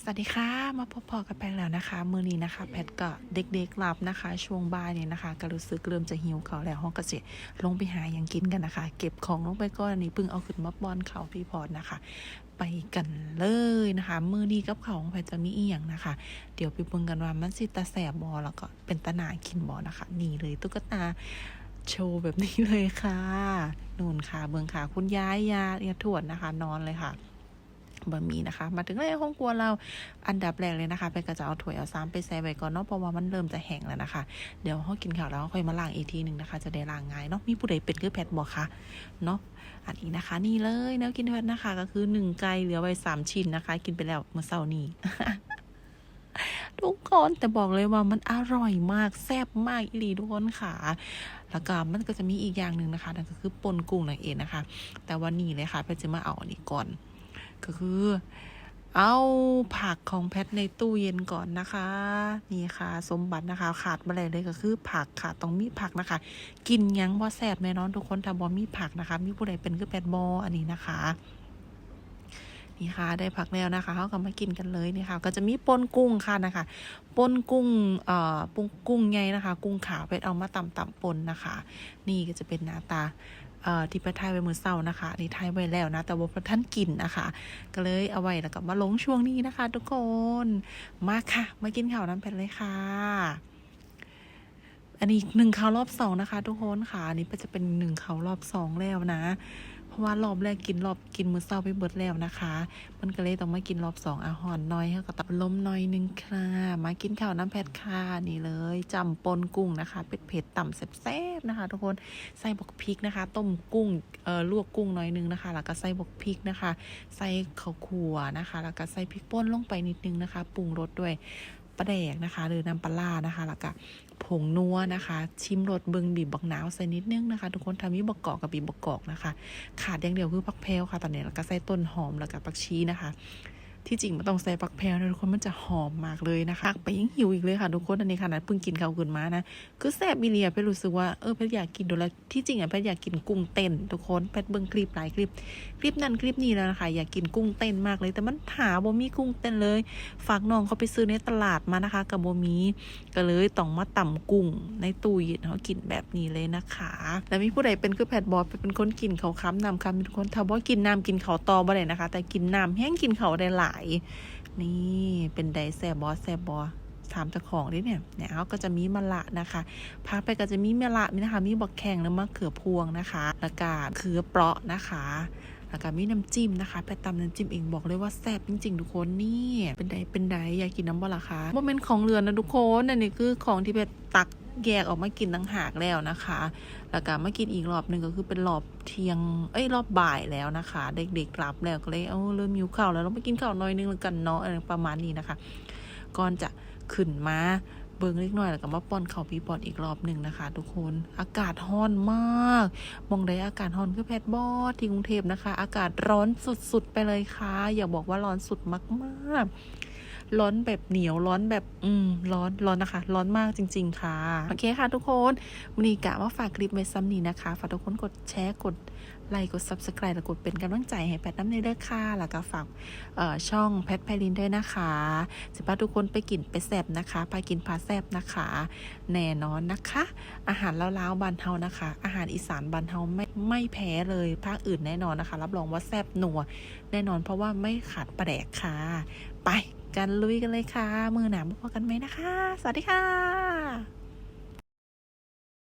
สวัสดีค่ะ มาพบพอกับแพงแล้วนะคะ มือนี้นะคะ แพทก็เด็กๆหลับนะคะ ช่วงบ่ายเนี่ยนะคะ ก็รู้สึกเริ่มจะหิวเขาแล้วห้องกระเจลงไปหาอย่างกินกันนะคะ เก็บของลงไปก่อนนี้เพิ่งเอาขึ้นมาป้อนเขาพี่พอดนะคะ ไปกันเลยนะคะ มือนี้กับเขาของแพทจะมีอีหยังนะคะ เดี๋ยวไปเบิ่งกันว่ามันสิตาแสบบอแล้วก็เป็นตาหนากินบอนะคะ นี่เลยตุ๊กตาโชว์แบบนี้เลยค่ะนู่นค่ะ เบืองค่ะ คุณยายยาเรียทวดนะคะ นอนเลยค่ะ บะหมี่นะคะ มาถึงในห้องครัวเราอันดับแรกเลยนะคะไปกระจะเอาถ้วยเอาซ้ำไปใส่ไว้ก่อนเนาะเพราะว่ามันเริ่มจะแห้งแล้วนะคะ เดี๋ยวห้องกินข้าวแล้วค่อยมาล้างอีกทีหนึ่งนะคะ จะได้ล้างง่ายเนาะมีผู้ใดเป็นคือแพทบอกค่ะเนาะอันนี้นะคะ นี่เลยแนวกินแพทนะคะ ก็คือหนึ่งไก่เหลือไว้สามชิ้นนะคะ กินไปแล้วเมื่อเช้านี้ทุกคนแต่บอกเลยว่ามันอร่อยมากแซ่บมากอีหลีทุกคนค่ะแล้วก็มันก็จะมีอีกอย่างหนึ่งนะคะนั่นก็คือปนกุ้งนั่นเองนะคะ แต่วันนี้เลยค่ะแพทจะมาเอาอันนี้ก่อน ก็คือ เอาผักของแพทในตู้เย็นก่อนนะคะ นี่ค่ะ สมบัตินะคะ ขาดมาเลยเลยก็คือ ผักค่ะต้องมีผักนะคะ กินยังว่แซ่บแน่นอนทุกคนถ้าบอมีผักนะคะ มีผู้ใดเป็นคือแพทบออันนี้นะคะนี่ค่ะได้ผักแล้วนะคะเขาก็มากินกันเลยนี่ค่ะ ก็จะมีปนกุ้งค่ะนะคะปนกุ้งเอ่อปุ้งกุ้งไงนะคะ กุ้งขาวไปเอามาตำตำปนนะคะ นี่ก็จะเป็นหน้าตา ที่ประทายไว้มือเศร้านะคะนี่ทายไว้แล้วนะ แต่ว่าพระท่านกินนะคะ ก็เลยเอาไว้แล้วก็มาลงช่วงนี้นะคะ ทุกคน มาค่ะ มากินข้าวน้ำแผ่นเลยค่ะ อันนี้หนึ่งข่าวรอบสองนะคะ ทุกคนค่ะ อันนี้ก็จะเป็นหนึ่งข่าวรอบสองแล้วนะ เพราะว่ารอบแรกกินรอบกินมื้อเช้าไปเบิดแล้วนะคะ มันก็เลยต้องมากินรอบสองอาหารน้อยให้กับตับล้มน้อยนึงค่ะมากินข้าวน้ำแพทค่ะนี่เลยจำปนกุ้งนะคะเป็ดเผ็ดต่ำแซ่บๆนะคะ ทุกคนใส่บกพริกนะคะ ต้มกุ้งเอ่อลวกกุ้งน้อยนึงนะคะ แล้วก็ใส่บกพริกนะคะ ใส่ข้าวคั่วนะคะ แล้วก็ใส่พริกป่นลงไปนิดนึงนะคะ ปรุงรสด้วย ปลาแดกนะคะ หรือน้ำปลาานะคะแล้วก็ผงนัวนะคะ ชิมรสเบิงบีบบักหนาวใส่นิดนึงนะคะ ทุกคนทำมีบกกอกกับบีบบกกอกนะคะ ขาดอย่างเดียวคือผักแพลวค่ะ ตอนนี้แล้วก็ใส่ต้นหอมแล้วก็ผักชีนะคะ ที่จริงมันต้องใส่ผักแพรวนะทุกคนมันจะหอมมากเลยนะคะไปยังหิวอีกเลยค่ะทุกคนอันนี้ค่ะนะเพิ่งกินข้าวขึ้นมานะคือแซ่บมีเลียเพชรรู้สึกว่าเออเพชรอยากกินดูแล้วที่จริงอะเพชรอยากกินกุ้งเต้นทุกคนเพชรเบิ่งคลิปหลายคลิปคลิปนั้นคลิปนี้แล้วนะคะอยากกินกุ้งเต้นมากเลย แต่มันหาบ่มีกุ้งเต้นเลย ฝากน้องเขาไปซื้อในตลาดมานะคะกับบ่มีก็เลยต้องมาต่ำกุ้งในตู้เย็นเขากินแบบนี้เลยนะคะแล้วมีผู้ใดเป็นคือแพทบอสเป็นคนกินเขาค้ำนำคำทุกคนถ้าบ่กินน้ำกินเขาตอบ่ได้นะคะ แต่กินน้ำแห้งกินเขาได้หลายนี่เป็นไดแซบบอสแซบบอถามเจ้าของดิเนี่ยเนี่ยเขาก็จะมีมะละนะคะพักไปก็จะมีมะละมีนะคะ มีบักแข่งแล้วมะเขือพวงนะคะแล้วก็คือเปราะนะคะแล้วก็มีน้ำจิ้มนะคะไปตำน้ำจิ้มเองบอกเลยว่าแซ่บจริงๆทุกคนนี่เป็นไดเป็นไดอยากกินน้ำบ่ล่ะคะว่าเป็นของเรือนนะทุกคนอันนี้คือของที่เป็ดตัก แยกออกมากินต่างหากแล้วนะคะ แล้วก็มากินอีกรอบหนึ่งก็คือเป็นรอบเที่ยง เอ้ยรอบบ่ายแล้วนะคะ เด็กๆรับแล้วก็เลยเออเริ่มหิวข้าวแล้วเราไปกินข้าวหน้อยนึงแล้วกันเนาะอประมาณนี้นะคะ ก่อนจะขึ้นมาเบิ่งเล็กน้อยแล้วก็มาป้อนข้าวพี่ป้อนอีกรอบหนึ่งนะคะ ทุกคนอากาศร้อนมาก มองได้อากาศร้อนคือแพทบอสที่กรุงเทพนะคะ อากาศร้อนสุดๆไปเลยค่ะ อย่าบอกว่าร้อนสุดมากๆ ร้อนแบบเหนียวร้อนแบบอืมร้อนร้อนนะคะ ร้อนมากจริง ๆ ค่ะ โอเคค่ะทุกคนวันนี้กะว่าฝากคลิปไว้ซ้ำนี้นะคะ ฝากทุกคนกดแชร์กด ไลค์กด subscribe แล้วกดเป็นกำลังใจให้แพทย์น้ำในเด้อค่ะแล้วก็ฝากช่องแพทไพลินด้วยนะคะจะพาทุกคนไปกินไปแซบนะคะไปกินพาแซบนะคะ แน่นอนนะคะ อาหารลาวๆบานเฮานะคะ อาหารอีสานบานเฮาไม่ไม่แพ้เลยภาคอื่นแน่นอนนะคะ รับรองว่าแซบหนัวแน่นอนเพราะว่าไม่ขาดประแดกค่ะ ไปกันลุยกันเลยค่ะ มือหนามพบกันไหมนะคะ สวัสดีค่ะ